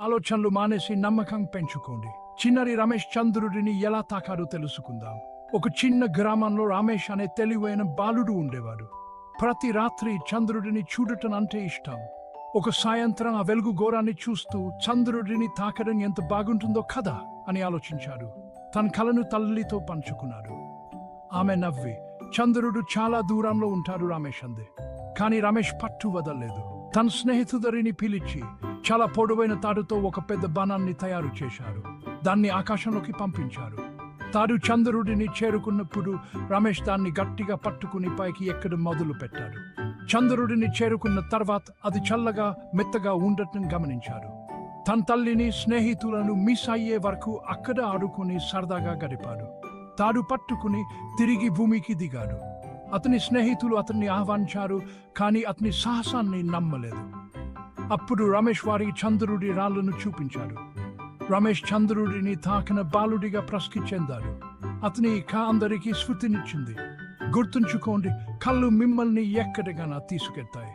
ఆలోచనలు మానేసి నమ్మకం పెంచుకోండి. చిన్నరి రమేష్ చంద్రుడిని ఎలా తాకాడో తెలుసుకుందాం. ఒక చిన్న గ్రామంలో రమేష్ అనే తెలివైన బాలుడు ఉండేవాడు. ప్రతి రాత్రి చంద్రుడిని చూడటం అంటే ఇష్టం. ఒక సాయంత్రం ఆ వెలుగు ఘోరాన్ని చూస్తూ చంద్రుడిని తాకడం ఎంత బాగుంటుందో కదా అని ఆలోచించాడు. తన కలను తల్లితో పంచుకున్నాడు. ఆమె నవ్వి చంద్రుడు చాలా దూరంలో ఉంటాడు రమేష్ అంది. కానీ రమేష్ పట్టు వదలలేదు. తన స్నేహితుదరిని పిలిచి చాలా పొడవైన తాడుతో ఒక పెద్ద బాణాన్ని తయారు చేశారు. దాన్ని ఆకాశంలోకి పంపించారు. తాడు చంద్రుడిని చేరుకున్నప్పుడు రమేష్ దాన్ని గట్టిగా పట్టుకుని పైకి ఎక్కడం మొదలు పెట్టాడు. చంద్రుడిని చేరుకున్న తర్వాత అది చల్లగా మెత్తగా ఉండటం గమనించాడు తన తల్లిని స్నేహితులను మిస్ అయ్యే వరకు అక్కడ ఆడుకుని సరదాగా గడిపాడు. తాడు పట్టుకుని తిరిగి భూమికి దిగాడు. అతని స్నేహితులు అతన్ని ఆహ్వానించారు కానీ అతని సాహసాన్ని నమ్మలేదు. అప్పుడు రమేష్ వారి చంద్రుడి రాళ్ళను చూపించాడు. రమేష్ చంద్రుడిని తాకిన బాలుడిగా ప్రసిద్ధి చెందాడు. అతని కా అందరికీ స్ఫూర్తినిచ్చింది. గుర్తుంచుకోండి కళ్ళు మిమ్మల్ని ఎక్కడికైనా తీసుకెళ్తాయి